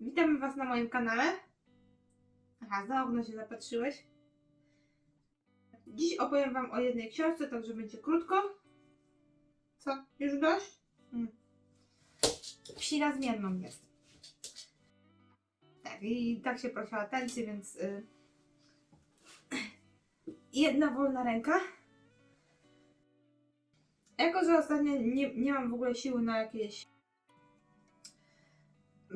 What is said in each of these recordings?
Witamy Was na moim kanale. Aha, za okno się zapatrzyłeś. Dziś opowiem Wam o jednej książce, także będzie krótko. Co? Już dość? Hmm. Psina zmienną jest. Tak, i tak się prosiła atencję, więc y... jedna wolna ręka. Jako, że ostatnio nie, nie mam w ogóle siły na jakieś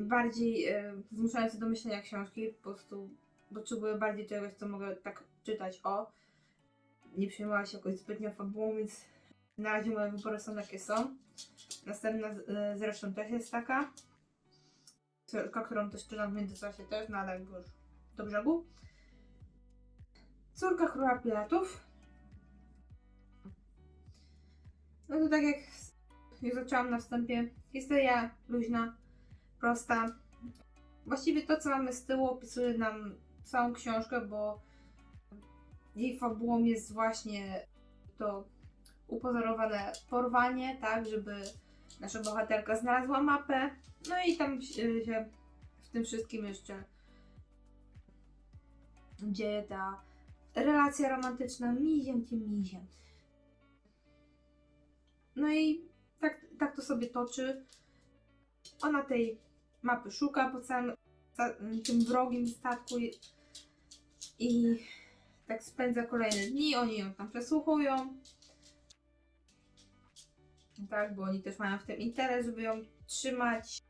bardziej e, zmuszające do myślenia książki, po prostu potrzebuję bardziej czegoś, co mogę tak czytać o. Nie przejmowała się jakoś zbytnio fabułą, więc na razie moje wybory są jakie są. Następna e, zresztą też jest taka. Książka, którą też czytam w międzyczasie też, no ale już do brzegu. Córka króla piratów. No to tak jak już zaczęłam na wstępie, historia luźna, prosta. Właściwie to, co mamy z tyłu, opisuje nam całą książkę, bo jej fabułą jest właśnie to upozorowane porwanie, tak, żeby nasza bohaterka znalazła mapę. No i tam się w tym wszystkim jeszcze dzieje ta relacja romantyczna miziem tym miziem. No i tak, tak to sobie toczy. Ona tej mapy szuka po całym tym wrogim statku i, tak spędza kolejne dni. Oni ją tam przesłuchują. Tak, bo oni też mają w tym interes, żeby ją trzymać.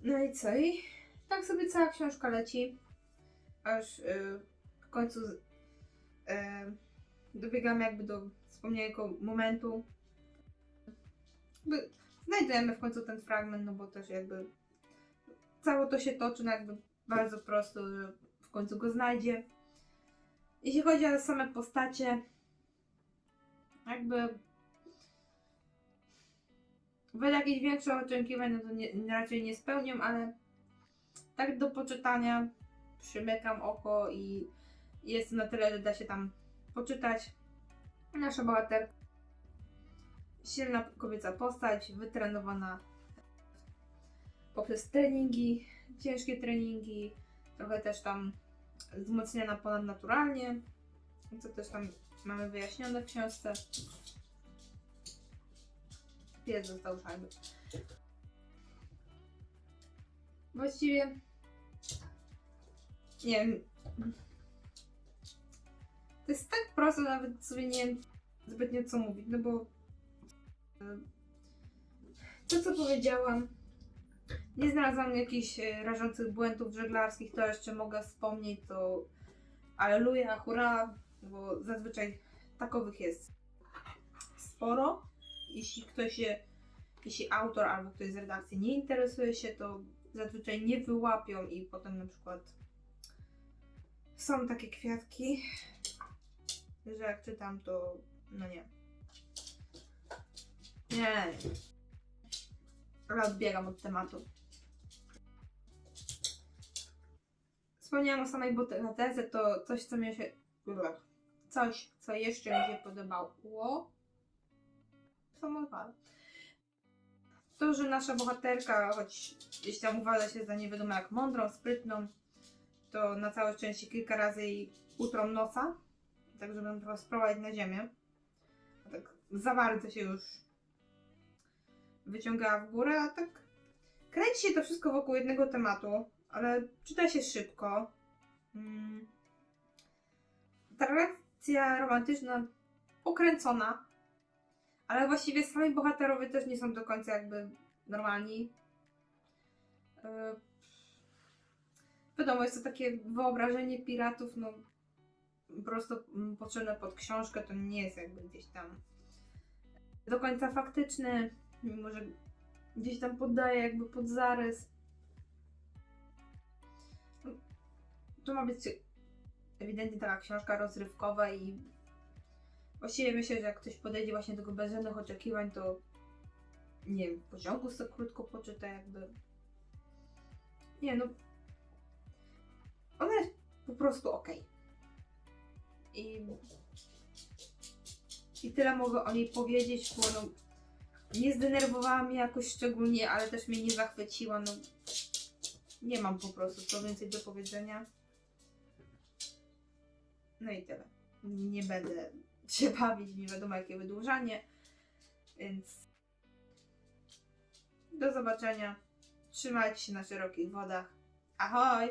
No i co? I tak sobie cała książka leci, aż y, w końcu z- y, dobiegamy jakby do wspomnianego momentu. Znajdujemy w końcu ten fragment, no bo też jakby cało to się toczy, no jakby bardzo prosto, że w końcu go znajdzie. Jeśli chodzi o same postacie, jakby wedle jakichś większych oczekiwań, no to nie, raczej nie spełniam, ale tak do poczytania przymykam oko i jest na tyle, że da się tam poczytać. Nasza bohaterka silna kobieca postać, wytrenowana poprzez treningi, ciężkie treningi, trochę też tam wzmocniona ponadnaturalnie, co też tam mamy wyjaśnione w książce. Pies został szajby. Właściwie nie wiem. To jest tak prosto, nawet sobie nie wiem zbytnio co mówić, no bo to, co powiedziałam, nie znalazłam jakichś e, rażących błędów żeglarskich, to jeszcze mogę wspomnieć, to aleluja, hurra, bo zazwyczaj takowych jest sporo. Jeśli ktoś się, jeśli autor albo ktoś z redakcji nie interesuje się, to zazwyczaj nie wyłapią i potem na przykład są takie kwiatki, że jak czytam, to no nie. Nie. Ale odbiegam od tematu. Wspomniałam o samej bohaterce, to coś, co mi się... Coś, co jeszcze mi się podobało. Samolwal. To, że nasza bohaterka, choć gdzieś tam uważa się za nie wiadomo jak mądrą, sprytną, to na całe szczęście kilka razy jej utrą nosa, tak żeby ją trochę sprowadzić na ziemię. A tak za bardzo się już wyciągała w górę, a tak kręci się to wszystko wokół jednego tematu, ale czyta się szybko. Mm. Ta relacja romantyczna pokręcona, ale właściwie sami bohaterowie też nie są do końca jakby normalni. Yy, Wiadomo, jest to takie wyobrażenie piratów, no po prostu mm, potrzebne pod książkę, to nie jest jakby gdzieś tam do końca faktyczne, mimo że gdzieś tam poddaje jakby pod zarys. To ma być ewidentnie taka książka rozrywkowa i właściwie myślę, że jak ktoś podejdzie właśnie do tego bez żadnych oczekiwań, to nie wiem, w pociągu sobie krótko poczyta jakby. Nie no. Ona jest po prostu okej. I, I tyle mogę o niej powiedzieć, bo no, Nie zdenerwowała mnie jakoś szczególnie, ale też mnie nie zachwyciła. No, nie mam po prostu co więcej do powiedzenia. No i tyle. Nie będę się bawić, nie wiadomo jakie wydłużanie. Więc do zobaczenia. Trzymajcie się na szerokich wodach. Ahoj!